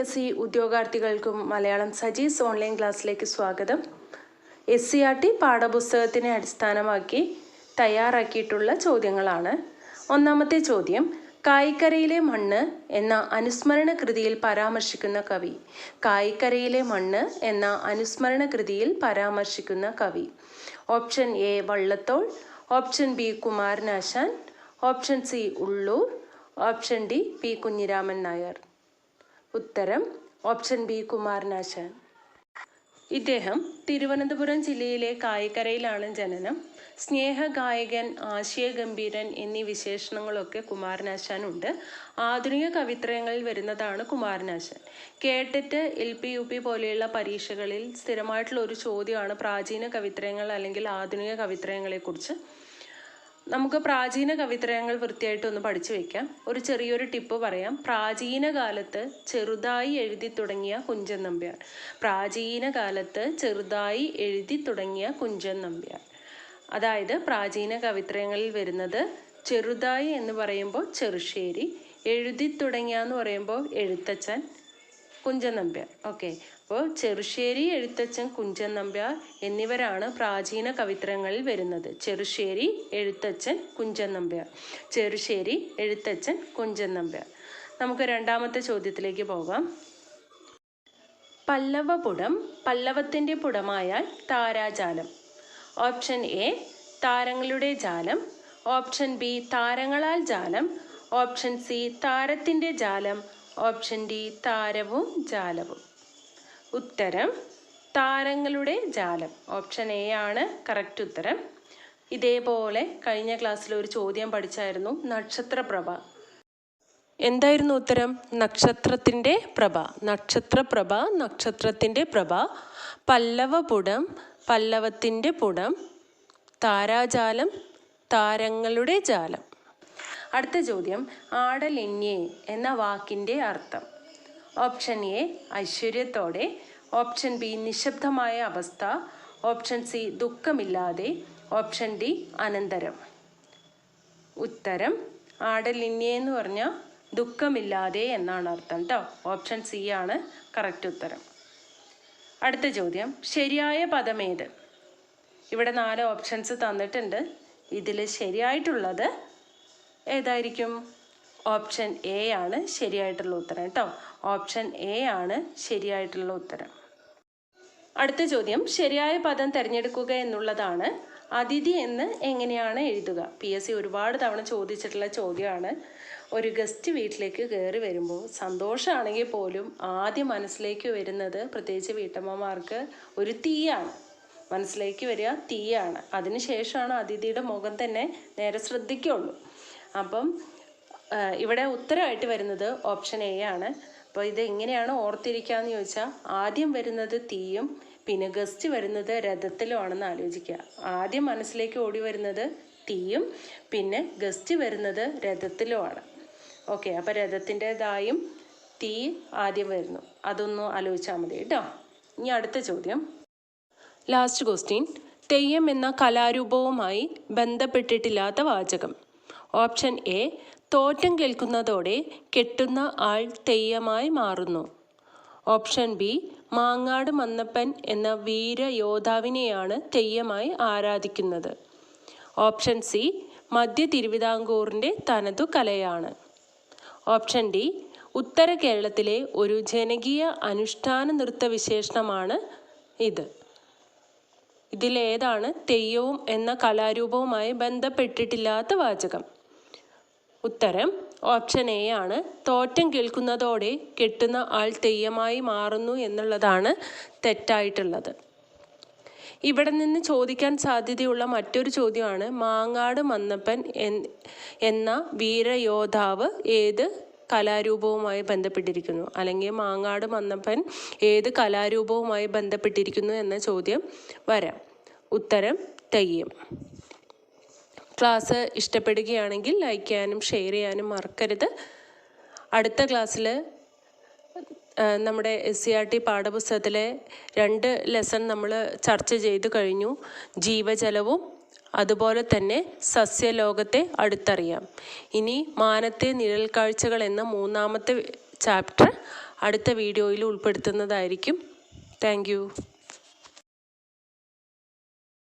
S C ഉദ്യോഗാർത്ഥികൾക്കും Malayalam Saji's online ക്ലാസ്സിലേക്ക് സ്വാഗതം. എസ് സി ആർ ടി പാഠപുസ്തകത്തിനെ അടിസ്ഥാനമാക്കി തയ്യാറാക്കിയിട്ടുള്ള ചോദ്യങ്ങളാണ്. ഒന്നാമത്തെ ചോദ്യം കായിക്കരയിലെ മണ്ണ് എന്ന അനുസ്മരണ കൃതിയിൽ പരാമർശിക്കുന്ന കവി. കായിക്കരയിലെ മണ്ണ് എന്ന അനുസ്മരണ കൃതിയിൽ പരാമർശിക്കുന്ന കവി. Option A Vallathol. Option B Kumaranasan. Option C Ulloor. Option D P Kunhiraman Nair. ഉത്തരം ഓപ്ഷൻ ബി കുമാരനാശൻ. ഇദ്ദേഹം തിരുവനന്തപുരം ജില്ലയിലെ കായിക്കരയിലാണ് ജനനം. സ്നേഹഗായകൻ ആശയഗംഭീരൻ എന്നീ വിശേഷണങ്ങളൊക്കെ കുമാരനാശാനുണ്ട്. ആധുനിക കവിത്രയങ്ങളിൽ വരുന്നതാണ് കുമാരനാശാൻ. കേട്ടിട്ട് എൽ പി യു പി പോലെയുള്ള പരീക്ഷകളിൽ സ്ഥിരമായിട്ടുള്ള ഒരു ചോദ്യമാണ് പ്രാചീന കവിത്രയങ്ങൾ അല്ലെങ്കിൽ ആധുനിക കവിത്രയങ്ങളെക്കുറിച്ച്. നമുക്ക് പ്രാചീന കവിത്രയങ്ങൾ വൃത്തിയായിട്ട് ഒന്ന് പഠിച്ചു വെക്കാം. ഒരു ചെറിയൊരു ടിപ്പ് പറയാം. പ്രാചീന കാലത്ത് ചെറുതായി എഴുതി തുടങ്ങിയ കുഞ്ചൻ നമ്പ്യാർ. പ്രാചീന കാലത്ത് ചെറുതായി എഴുതി തുടങ്ങിയ കുഞ്ചൻ നമ്പ്യാർ. അതായത് പ്രാചീന കവിത്രയങ്ങളിൽ വരുന്നത് ചെറുതായി എന്ന് പറയുമ്പോൾ ചെറുശ്ശേരി എഴുതി തുടങ്ങിയ എന്ന് പറയുമ്പോൾ എഴുത്തച്ഛൻ കുഞ്ചൻ നമ്പ്യാർ. ഓക്കെ. അപ്പോൾ ചെറുശ്ശേരി എഴുത്തച്ഛൻ കുഞ്ചൻ നമ്പ്യാർ എന്നിവരാണ് പ്രാചീന കവിത്രങ്ങളിൽ വരുന്നത്. ചെറുശ്ശേരി എഴുത്തച്ഛൻ കുഞ്ചൻ നമ്പ്യാർ. ചെറുശ്ശേരി എഴുത്തച്ഛൻ കുഞ്ചൻ നമ്പ്യാർ. നമുക്ക് രണ്ടാമത്തെ ചോദ്യത്തിലേക്ക് പോകാം. പല്ലവപുടം പല്ലവത്തിന്റെ പുടമായാൽ താരാജാലം. ഓപ്ഷൻ എ താരങ്ങളുടെ ജാലം. ഓപ്ഷൻ ബി താരങ്ങളാൽ ജാലം. ഓപ്ഷൻ സി താരത്തിന്റെ ജാലം. ഓപ്ഷൻ ഡി താരവും ജാലവും. ഉത്തരം താരങ്ങളുടെ ജാലം. ഓപ്ഷൻ എ ആണ് കറക്റ്റ് ഉത്തരം. ഇതേപോലെ കഴിഞ്ഞ ക്ലാസ്സിൽ ഒരു ചോദ്യം പഠിച്ചായിരുന്നു നക്ഷത്രപ്രഭ എന്തായിരുന്നു ഉത്തരം? നക്ഷത്രത്തിന്റെ പ്രഭ. നക്ഷത്രപ്രഭ നക്ഷത്രത്തിന്റെ പ്രഭ. പല്ലവപുടം പല്ലവത്തിന്റെ പുടം. താരാജാലം താരങ്ങളുടെ ജാലം. അടുത്ത ചോദ്യം. ആടലിന്യേ എന്ന വാക്കിന്റെ അർത്ഥം. ഓപ്ഷൻ എ ഐശ്വര്യത്തോടെ. ഓപ്ഷൻ ബി നിശബ്ദമായ അവസ്ഥ ഓപ്ഷൻ സി ദുഃഖമില്ലാതെ ഓപ്ഷൻ ഡി അനന്തരം. ഉത്തരം ആടലിന്യ എന്ന് പറഞ്ഞാൽ ദുഃഖമില്ലാതെ എന്നാണ് അർത്ഥം കേട്ടോ ഓപ്ഷൻ സി ആണ് കറക്റ്റ് ഉത്തരം. അടുത്ത ചോദ്യം ശരിയായ പദമേത് ഇവിടെ നാല് ഓപ്ഷൻസ് തന്നിട്ടുണ്ട്. ഇതിൽ ശരിയായിട്ടുള്ളത് ഏതായിരിക്കും? ഓപ്ഷൻ എ ആണ് ശരിയായിട്ടുള്ള ഉത്തരം കേട്ടോ. ഓപ്ഷൻ എ ആണ് ശരിയായിട്ടുള്ള ഉത്തരം. അടുത്ത ചോദ്യം ശരിയായ പദം തിരഞ്ഞെടുക്കുക എന്നുള്ളതാണ് അതിഥി എന്ന് എങ്ങനെയാണ് എഴുതുക? പി എസ് സി ഒരുപാട് തവണ ചോദിച്ചിട്ടുള്ള ചോദ്യമാണ്. ഒരു ഗസ്റ്റ് വീട്ടിലേക്ക് കയറി വരുമ്പോൾ സന്തോഷമാണെങ്കിൽ പോലും ആദ്യം മനസ്സിലേക്ക് വരുന്നത് പ്രത്യേകിച്ച് വീട്ടമ്മമാർക്ക് ഒരു തീയാണ്. മനസ്സിലേക്ക് വരിക തീയാണ്. അതിനുശേഷമാണ് അതിഥിയുടെ മുഖം തന്നെ നേരെ ശ്രദ്ധിക്കുള്ളൂ അപ്പം ഇവിടെ ഉത്തരമായിട്ട് വരുന്നത് ഓപ്ഷൻ എ ആണ്. അപ്പോൾ ഇത് എങ്ങനെയാണ് ഓർത്തിരിക്കുക എന്ന് ചോദിച്ചാൽ ആദ്യം വരുന്നത് തീയും പിന്നെ ഗസ്റ്റ് വരുന്നത് രഥത്തിലുമാണെന്ന് ആലോചിക്കുക. ആദ്യം മനസ്സിലേക്ക് ഓടി വരുന്നത് തീയും പിന്നെ ഗസ്റ്റ് വരുന്നത് രഥത്തിലുമാണ് ഓക്കെ അപ്പോൾ രഥത്തിന്റെതായും തീ ആദ്യം വരുന്നു. അതൊന്ന് ആലോചിച്ചാൽ മതി കേട്ടോ. ഇനി അടുത്ത ചോദ്യം. ലാസ്റ്റ് ക്വസ്റ്റ്യൻ തെയ്യം എന്ന കലാരൂപവുമായി ബന്ധപ്പെട്ടിട്ടില്ലാത്ത വാചകം. ഓപ്ഷൻ എ തോറ്റം കേൾക്കുന്നതോടെ കെട്ടുന്ന ആൾ തെയ്യമായി മാറുന്നു. ഓപ്ഷൻ ബി മാങ്ങാട് മന്നപ്പൻ എന്ന വീരയോദ്ധാവിനെയാണ് തെയ്യമായി ആരാധിക്കുന്നത്. ഓപ്ഷൻ സി മധ്യ തിരുവിതാംകൂറിന്റെ തനതു കലയാണ്. ഓപ്ഷൻ ഡി ഉത്തര കേരളത്തിലെ ഒരു ജനകീയ അനുഷ്ഠാന നൃത്ത വിശേഷണമാണ് ഇത്. ഇതിലേതാണ് തെയ്യവും എന്ന കലാരൂപവുമായി ബന്ധപ്പെട്ടിട്ടില്ലാത്ത വാചകം. ഉത്തരം ഓപ്ഷൻ എ ആണ്. തോറ്റം കേൾക്കുന്നതോടെ കെട്ടുന്ന ആൾ തെയ്യമായി മാറുന്നു എന്നുള്ളതാണ് തെറ്റായിട്ടുള്ളത്. ഇവിടെ നിന്ന് ചോദിക്കാൻ സാധ്യതയുള്ള മറ്റൊരു ചോദ്യമാണ് മാങ്ങാട് മന്നപ്പൻ എന്ന വീരയോദ്ധാവ് ഏത് കലാരൂപവുമായി ബന്ധപ്പെട്ടിരിക്കുന്നു. അല്ലെങ്കിൽ മാങ്ങാട് മന്നപ്പൻ ഏത് കലാരൂപവുമായി ബന്ധപ്പെട്ടിരിക്കുന്നു എന്ന ചോദ്യം വരാം. ഉത്തരം തെയ്യം. ക്ലാസ് ഇഷ്ടപ്പെടുകയാണെങ്കിൽ ലൈക്ക് ചെയ്യാനും ഷെയർ ചെയ്യാനും മറക്കരുത്. അടുത്ത ക്ലാസ്സിൽ നമ്മുടെ എസ് സി ആർ ടി പാഠപുസ്തകത്തിലെ രണ്ട് ലെസൺ നമ്മൾ ചർച്ച ചെയ്തു കഴിഞ്ഞു. ജീവജലവും അതുപോലെ തന്നെ സസ്യലോകത്തെ അടുത്തറിയാം. ഇനി മാനത്തെ നിഴൽ കാഴ്ചകൾ എന്ന മൂന്നാമത്തെ ചാപ്റ്റർ അടുത്ത വീഡിയോയിൽ ഉൾപ്പെടുത്തുന്നതായിരിക്കും. താങ്ക്